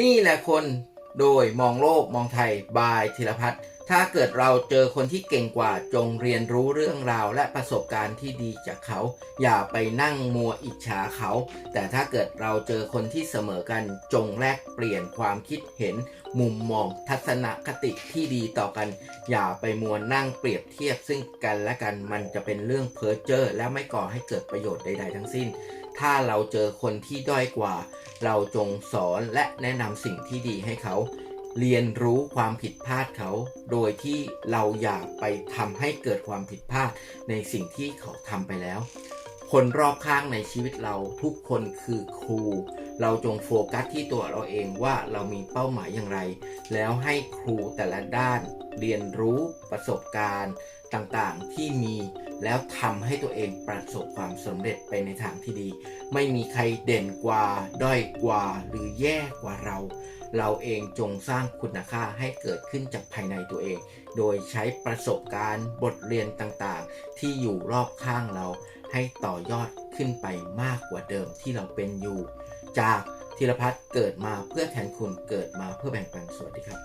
นี่แหละคนโดยมองโลกมองไทยบายธีรพัฒน์ถ้าเกิดเราเจอคนที่เก่งกว่าจงเรียนรู้เรื่องราวและประสบการณ์ที่ดีจากเขา อย่าไปนั่งมัวอิจฉาเขา แต่ถ้าเกิดเราเจอคนที่เสมอกันจงแลกเปลี่ยนความคิดเห็น มุมมองทัศนคติที่ดีต่อกัน อย่าไปมัวนั่งเปรียบเทียบซึ่งกันและกันมันจะเป็นเรื่องเพ้อเจ้อและไม่ก่อให้เกิดประโยชน์ใด ๆ ทั้งสิ้น ถ้าเราเจอคนที่ด้อยกว่า เราจงสอนและแนะนำสิ่งที่ดีให้เขา เรียนรู้ความผิดพลาดเขา โดยที่เราอย่าไปทำให้เกิดความผิดพลาดในสิ่งที่เขาทำไปแล้ว คนรอบข้างในชีวิตเราทุกคนคือครู เราจงโฟกัสที่ตัวเราเองว่าเรามีเป้าหมายอย่างไร แล้วให้ครูแต่ละด้าน เรียนรู้ประสบการณ์ต่างๆที่มีแล้วทำให้ตัวเองประสบความสำเร็จไปในทางที่ดี ไม่มีใครเด่นกว่า ด้อยกว่า หรือแย่กว่าเรา เราเองจงสร้างคุณค่าให้เกิดขึ้นจากภายในตัวเอง โดยใช้ประสบการณ์บทเรียนต่างๆ ที่อยู่รอบข้างเรา ให้ต่อยอดขึ้นไปมากกว่าเดิมที่เราเป็นอยู่ จากธีรพัฒน์เกิดมาเพื่อแทนคุณเกิดมาเพื่อแบ่งปันสวัสดีครับ